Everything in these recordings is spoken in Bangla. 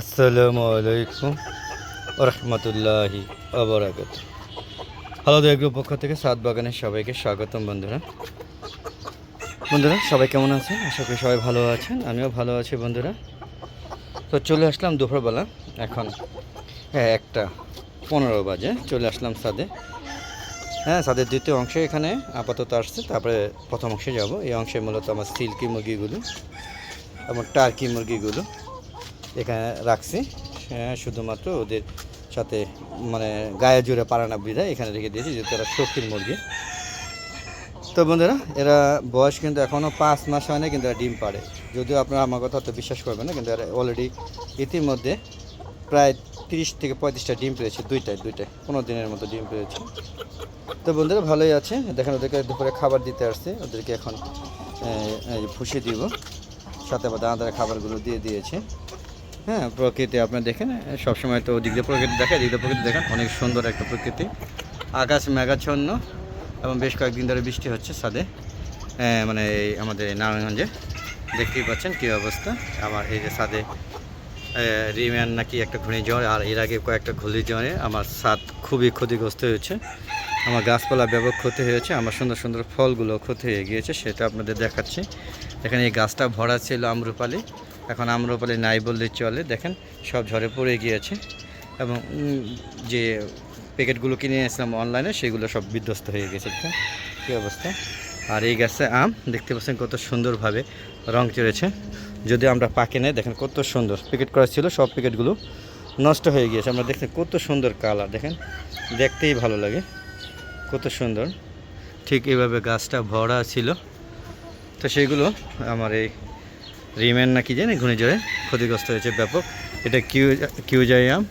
আসসালামু আলাইকুম রহমতুল্লাহি আবরাকাত। হ্যালো দেগ্রুপ পক্ষ থেকে সাত বাগানের সবাইকে স্বাগতম বন্ধুরা। বন্ধুরা, সবাই কেমন আছেন? আশা করি সবাই ভালো আছেন, আমিও ভালো আছি বন্ধুরা। তো চলে আসলাম দুপুরবেলা, এখন হ্যাঁ একটা পনেরো বাজে, চলে আসলাম সাদে হ্যাঁ সাদের দ্বিতীয় অংশে এখানে আপাতত আসছে, তারপরে প্রথম অংশে যাব। এই অংশে মূলত আমার সিল্কি মুরগিগুলো এবং টার্কি মুরগিগুলো। এখানে রাখছি। শুধুমাত্র ওদের সাথে মানে গায়ে জুড়ে পারানা বিধায় এখানে রেখে দিয়েছি, যেহেতু এরা শৌখিন মুরগি। তো বন্ধুরা, এরা বয়স কিন্তু এখনও পাঁচ মাস হয় না, কিন্তু এরা ডিম পাড়ে। যদিও আপনারা আমার কথা তো বিশ্বাস করবেন না, কিন্তু এরা অলরেডি ইতিমধ্যে প্রায় তিরিশ থেকে পঁয়ত্রিশটা ডিম পেয়েছে দুইটায় দুইটায়, পনেরো দিনের মতো ডিম পেয়েছে তো বন্ধুরা, ভালোই আছে। দেখেন, ওদেরকে দুপুরে খাবার দিতে আসছে। ওদেরকে এখন ভুষি দিব। সাথে আবার দানাদার খাবারগুলো দিয়ে দিয়েছে। হ্যাঁ প্রকৃতি আপনি দেখেন, সবসময় তো দিয়ে প্রকৃতি দেখেন এদিক প্রকৃতি দেখেন, অনেক সুন্দর একটা প্রকৃতি। আকাশ মেঘাচ্ছন্ন এবং বেশ কয়েকদিন ধরে বৃষ্টি হচ্ছে সাদে মানে এই আমাদের নারায়ণগঞ্জে। দেখতেই পাচ্ছেন কী অবস্থা। আমার এই যে সাদে রিম্যান নাকি একটা ঘূর্ণিঝড়, আর এর আগে কয়েকটা ঘূর্ণিঝড়ে আমার স্বাদ খুবই ক্ষতিগ্রস্ত হয়েছে। আমার গাছপালা ব্যাপক ক্ষতি হয়েছে, আমার সুন্দর সুন্দর ফলগুলো ক্ষতি হয়ে গিয়েছে, সেটা আপনাদের দেখাচ্ছি। এখানে এই গাছটা ভরা ছিল আমরুপালি। এখন আমরুপালি নাই বললে চলে। দেখেন, সব ঝরে পড়ে গিয়েছে। এবং যে প্যাকেটগুলো কিনে এনেছিলাম অনলাইনে, সেগুলো সব বিধ্বস্ত হয়ে গেছে। কী অবস্থা। আর এই গাছে আম, দেখতে পাচ্ছেন কত সুন্দরভাবে রং চড়েছে যদি আমরা পাকে নেই, দেখেন কত সুন্দর। প্যাকেট করা ছিল, সব প্যাকেটগুলো নষ্ট হয়ে গিয়েছে। আমরা দেখতে কত সুন্দর কালার, দেখেন। দেখতেই ভালো লাগে। কত সুন্দর। ঠিক এইভাবে গাছটা ভরা ছিল। তো সেগুলো আমার এই রিমেন নাকি জানি? ঘূর্ণিঝড়ে ক্ষতিগ্রস্ত হয়েছে ব্যাপক। এটা কিউ কিউজাই আম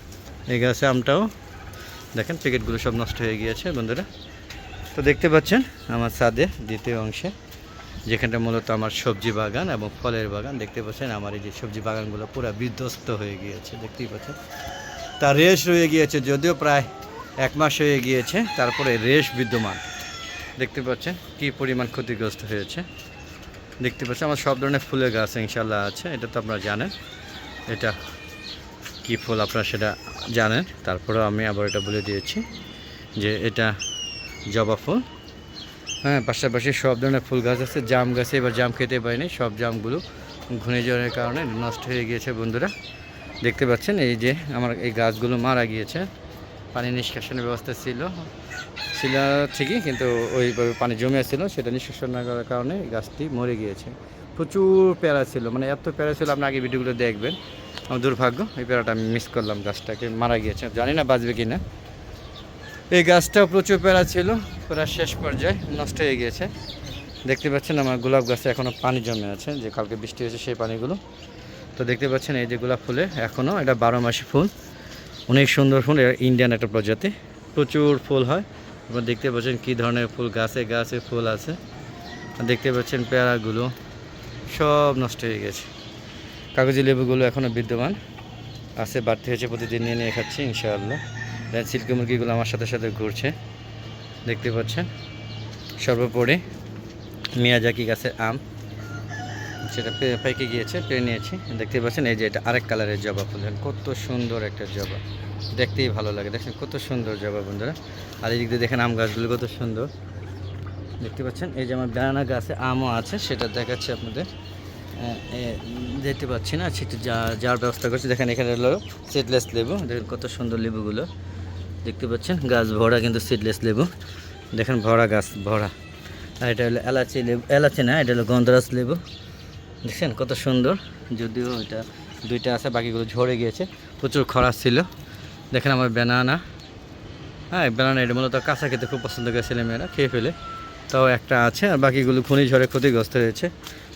এই গাছে আমটাও। দেখেন, প্যাকেটগুলো সব নষ্ট হয়ে গিয়েছে বন্ধুরা। তো দেখতে পাচ্ছেন, আমার ছাদে দ্বিতীয় অংশে, যেখানটা মূলত আমার সবজি বাগান এবং ফলের বাগান। দেখতে পাচ্ছেন, আমার এই যে সবজি বাগানগুলো পুরো বিধ্বস্ত হয়ে গিয়েছে। দেখতেই পাচ্ছেন, তার রেশ রয়ে গিয়েছে, যদিও প্রায় এক মাস হয়ে গিয়েছে। তারপরে রেশ বিদ্যমান। দেখতে পাচ্ছেন, কী পরিমাণ ক্ষতিগ্রস্ত হয়েছে। দেখতে পাচ্ছেন আমার সব ধরনের ফুলের গাছ ইনশাল্লাহ আছে, এটা তো আপনারা জানেন। এটা কি ফুল আপনারা সেটা জানেন। তারপরেও আমি আবার এটা বলে দিয়েছি যে এটা জবা ফুল। হ্যাঁ পাশাপাশি সব ধরনের ফুল গাছ আছে। জাম গাছে এবার জাম খেতে পারিনি, সব জামগুলো ঘূর্ণিঝড়ের কারণে নষ্ট হয়ে গিয়েছে বন্ধুরা। দেখতে পাচ্ছেন, এই যে আমার এই গাছগুলো মারা গিয়েছে। পানি নিষ্কাশনের ব্যবস্থা ছিল। ছিল ঠিকই, কিন্তু ওইভাবে পানি জমে ছিল সেটা নিষ্কাশন না করার কারণে গাছটি মরে গিয়েছে। প্রচুর প্যারা ছিল মানে এত প্যারা ছিল, আপনি আগে ভিডিওগুলো দেখবেন। আমার দুর্ভাগ্য, এই প্যারাটা আমি মিস করলাম, গাছটাকে মারা গিয়েছে। জানি না বাঁচবে কি না এই গাছটাও প্রচুর প্যারা ছিল প্রায় শেষ পর্যায়ে নষ্ট হয়ে গিয়েছে। দেখতে পাচ্ছেন আমার গোলাপ গাছে এখনও পানি জমে আছে, যে কালকে বৃষ্টি হয়েছে সেই পানিগুলো। তো দেখতে পাচ্ছেন এই যে গোলাপ ফুলে এখনও এটা বারো মাসি ফুল। অনেক সুন্দর ফুল ইন্ডিয়ান একটা প্রজাতি। প্রচুর ফুল হয়। আপনারা দেখতে পাচ্ছেন কি ধরনের ফুল, গাছে গাছে ফুল আছে। দেখতে পাচ্ছেন পেয়ারাগুলো সব নষ্ট হয়ে গেছে। কাগজি লেবুগুলো এখনও বিদ্যমান, আছে, বাড়তি হয়েছে, প্রতিদিন নিয়ে নিয়ে খাচ্ছি, ইনশাআল্লাহ। দেন সিল্কি মুরগিগুলো আমার সাথে সাথে ঘুরছে। দেখতে পাচ্ছেন, সর্বোপরি মিয়াজাকি গাছের আম। সেটা পেকে গিয়েছে, পেয়ে নিয়েছি। দেখতে পাচ্ছেন, এই যে এটা আরেক কালারের জবা ফুল। কত সুন্দর একটা জবা। দেখতেই ভালো লাগে। দেখেন কত সুন্দর জবা বন্ধুরা। আর এই দিক দিয়ে দেখেন আম গাছগুলো কত সুন্দর। দেখতে পাচ্ছেন, এই যে আমার বেড়ানা গাছে আমও আছে, সেটা দেখাচ্ছি আপনাদের। দেখতে পাচ্ছি না, সেটা যা যার ব্যবস্থা করছি। দেখেন এখানে হলো সিডলেস লেবু। দেখেন কত সুন্দর লেবুগুলো। দেখতে পাচ্ছেন, গাছ ভরা কিন্তু সিডলেস লেবু। দেখেন ভরা গাছ, ভরা। আর এটা হলো এলাচি লেবু, এলাচি না, এটা হলো গন্ধরাজ লেবু। দেখছেন কত সুন্দর? যদিও এটা দুইটা আছে, বাকিগুলো ঝরে গিয়েছে। প্রচুর খরা ছিল। দেখেন আমার ব্যানানা হ্যাঁ ব্যানানা এটা মূলত কাঁচা খেতে খুব পছন্দ করে ছেলেমেয়েরা খেয়ে ফেলে। তাও একটা আছে, আর বাকিগুলো ঘূর্ণিঝড়ে ক্ষতিগ্রস্ত হয়েছে।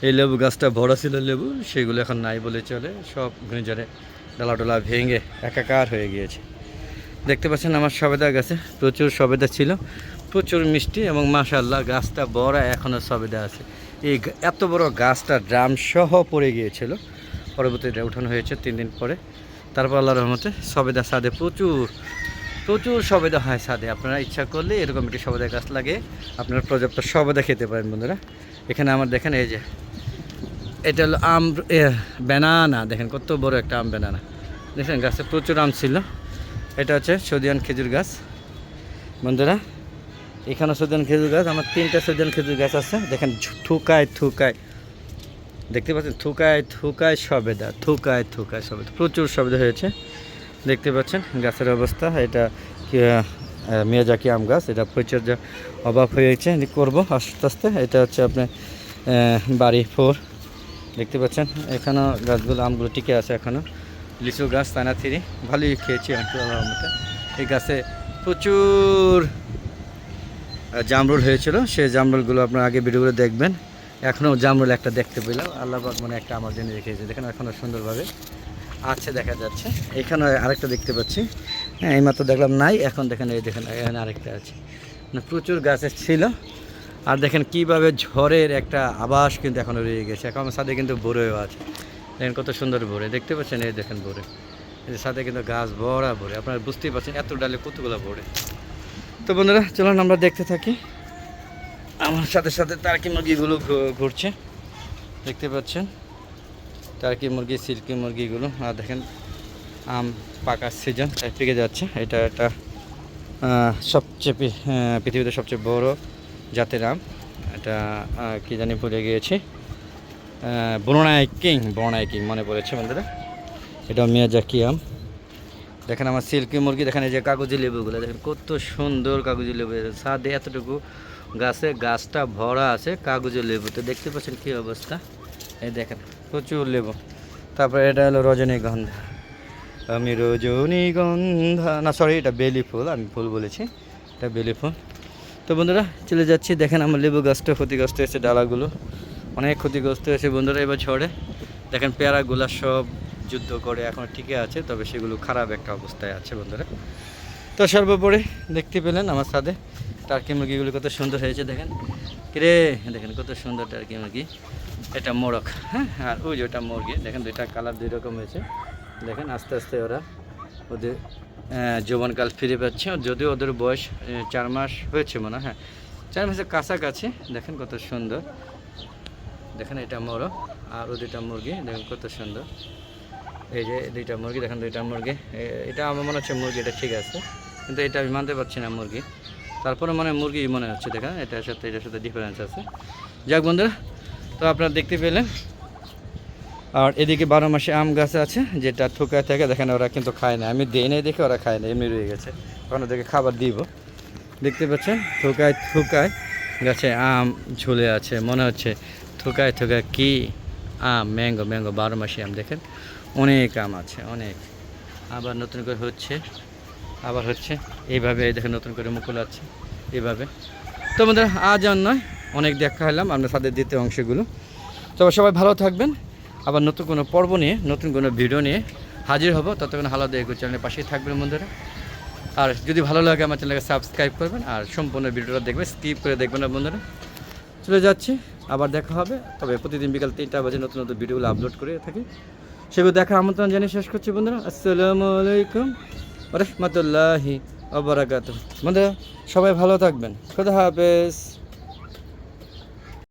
এই লেবু গাছটা বড় ছিল লেবু, সেগুলো এখন নাই বলে চলে। সব ঘূর্ণিঝড়ে ডালা ডোলা ভেঙে একাকার হয়ে গিয়েছে। দেখতে পাচ্ছেন আমার সবেদা গাছে প্রচুর সবেদা ছিল। প্রচুর মিষ্টি এবং মাশাল্লাহ গাছটা বড় এখনও সবেদা আছে। এই এত বড় গাছটা ড্রাম সহ পড়ে গিয়েছিল। পরবর্তীতে উঠানো হয়েছে তিন দিন পরে। তারপর আল্লাহ রহমতে সবেদা সাদে, প্রচুর প্রচুর সবেদা হয় সাদে। আপনারা ইচ্ছা করলে এরকম একটি সবেদা গাছ লাগে আপনারা পর্যাপ্ত সবেদা খেতে পারেন বন্ধুরা। এখানে আমার দেখেন এই যে, এটা হলো আম ব্যানানা দেখেন কত বড় একটা আম ব্যানানা দেখেন গাছে প্রচুর আম ছিল। এটা হচ্ছে সদিয়ান খেজুর গাছ। বন্ধুরা এখানে সজন খেজুর গাছ আমার তিনটা সদিয়ান খেজুর গাছ আছে। দেখেন থুকায় থুকায় দেখতে পাচ্ছেন? থুকায় থুকায় সবেদা থুকায় থুকায় সবেদা প্রচুর সবেদা হয়েছে। দেখতে পাচ্ছেন গাছের অবস্থা এটা মিয়াজাকি আম গাছ এটা পরিচর্যা অভাব হয়েছে করব আস্তে আস্তে। এটা হচ্ছে আপনার আহ, বাড়ি ফোর। দেখতে পাচ্ছেন এখানেও গাছগুলো আমগুলো টিকে আছে এখনও লিচু গাছ তানা থ্রি ভালোই খেয়েছি মতো এই গাছে প্রচুর জামরুল হয়েছিল, সেই জামরুলগুলো আপনার আগে ভিডিওগুলো দেখবেন। এখনও জামরুল একটা দেখতে পেলাম। আল্লাহবাক মানে একটা আমার জন্য রেখেছে। দেখেন, এখনও সুন্দরভাবে আছে, দেখা যাচ্ছে। এখানে আরেকটা দেখতে পাচ্ছি। হ্যাঁ এইমাত্র দেখলাম নাই, এখন দেখেন, এই দেখেন, এখানে আরেকটা আছে। মানে প্রচুর গাছের ছিল। আর দেখেন, কীভাবে ঝড়ের একটা আবাস কিন্তু এখনও রয়ে গেছে। এখন আমার সাথে কিন্তু বড়েও আছে। দেখেন, কত সুন্দর বড়ে দেখতে পাচ্ছেন? এই দেখেন বড়ে এর সাথে কিন্তু গাছ ভরা ভরে আপনারা বুঝতেই পারছেন, এত ডালে কতগুলো ভরে তো বন্ধুরা, চলুন আমরা দেখতে থাকি। আমার সাথে সাথে টার্কি মুরগিগুলো ঘুরছে। দেখতে পাচ্ছেন? টার্কি মুরগি, সিল্কি মুরগিগুলো। আর দেখেন, আম পাকার সিজন পেকে যাচ্ছে। এটা একটা সবচেয়ে পৃথিবীতে সবচেয়ে বড় জাতের আম। এটা কি জানি ভুলে গিয়েছি। বননায় কিং বননায় কিং মনে পড়েছে বন্ধুরা। এটা মিয়াজাকি আম। দেখেন আমার সিল্কি মুরগি, দেখেন এই যে কাগজি লেবুগুলো, দেখেন কত সুন্দর কাগজি লেবু। সাদে এতটুকু গাছে গাছটা ভরা আছে কাগজি লেবুতে। দেখতে পাচ্ছেন কী অবস্থা? এই দেখেন, প্রচুর লেবু। তারপরে এটা হলো রজনীগন্ধা। আমি রজনীগন্ধা, না সরি এটা বেলি ফুল, আমি ফুল বলেছি। এটা বেলি ফুল। তো বন্ধুরা, চলে যাচ্ছি। দেখেন আমার লেবু গাছটা ক্ষতিগ্রস্ত হয়েছে, ডালাগুলো। অনেক ক্ষতিগ্রস্ত হয়েছে বন্ধুরা, এবার ঝড়ে। দেখেন পেয়ারাগুলো সব যুদ্ধ করে এখন ঠিকই আছে, তবে সেগুলো খারাপ একটা অবস্থায় আছে বন্ধুরা। তো সর্বোপরি দেখতে পেলেন আমার সাথে টার্কি মুরগিগুলো কত সুন্দর হয়েছে দেখেন। কিরে, দেখেন কত সুন্দর টার্কি মুরগি। এটা মোরগ হ্যাঁ? আর ওই যে ওটা মুরগি, দেখেন দুইটা কালার দুই রকম হয়েছে। দেখেন আস্তে আস্তে ওরা ওদের যৌবনকাল ফিরে পাচ্ছে। যদিও ওদের বয়স চার মাস হয়েছে মনে হয় চার মাসের কাছাকাছি, দেখেন কত সুন্দর। দেখেন এটা মোরগ, আর ও দুইটা মুরগি, দেখেন কত সুন্দর। এই যে দুইটা মুরগি, দেখেন দুইটা মুরগি। এটা আমার মনে হচ্ছে মুরগি, এটা ঠিক আছে। কিন্তু এটা আমি মানতে পারছি না মুরগি। তারপরে মানে মুরগি মনে হচ্ছে, দেখেন, এটার সাথে এটার সাথে ডিফারেন্স আছে। যাক বন্ধুরা, তো আপনারা দেখতে পেলেন। আর এদিকে বারো মাসে আম গাছ আছে, যেটা থুকায় থাকে, দেখেন ওরা কিন্তু খায় না। আমি দিই নাই দেখে ওরা খায় না, এমনি রয়ে গেছে। ওখানে ওদেরকে খাবার দিব। দেখতে পাচ্ছেন, থুকায় থুকায় গাছে আম ঝুলে আছে। মনে হচ্ছে থুকায় থুকায় কি আম, ম্যাঙ্গো ম্যাঙ্গো, বারো মাসে আম, দেখেন। অনেক আম আছে, অনেক। আবার নতুন করে হচ্ছে, আবার হচ্ছে, এইভাবে এই দেখেন নতুন করে মুকুল আছে, এইভাবে। তো আমাদের আজ আর নয়, অনেক দেখা হলাম আমরা তাদের দ্বিতীয় অংশগুলো। তবে সবাই ভালো থাকবেন। আবার নতুন কোনো পর্ব নিয়ে, নতুন কোনো ভিডিও নিয়ে হাজির হব। ততক্ষণ হালাদা এগো চ্যানেলের পাশেই থাকবেন বন্ধুরা। আর যদি ভালো লাগে আমার চ্যানেলকে সাবস্ক্রাইব করবেন, আর সম্পূর্ণ ভিডিওটা দেখবেন, স্কিপ করে দেখবেন না বন্ধুরা। চলে যাচ্ছি, আবার দেখা হবে। তবে প্রতিদিন বিকাল তিনটা বাজে নতুন নতুন ভিডিওগুলো আপলোড করে থাকি। সেগুলো দেখার আমন্ত্রণ জানিয়ে শেষ করছি বন্ধুরা। আসসালামু আলাইকুম রহমতুল্লাহি আবরাকাত বন্ধুরা, সবাই ভালো থাকবেন। খুদা হাফেজ।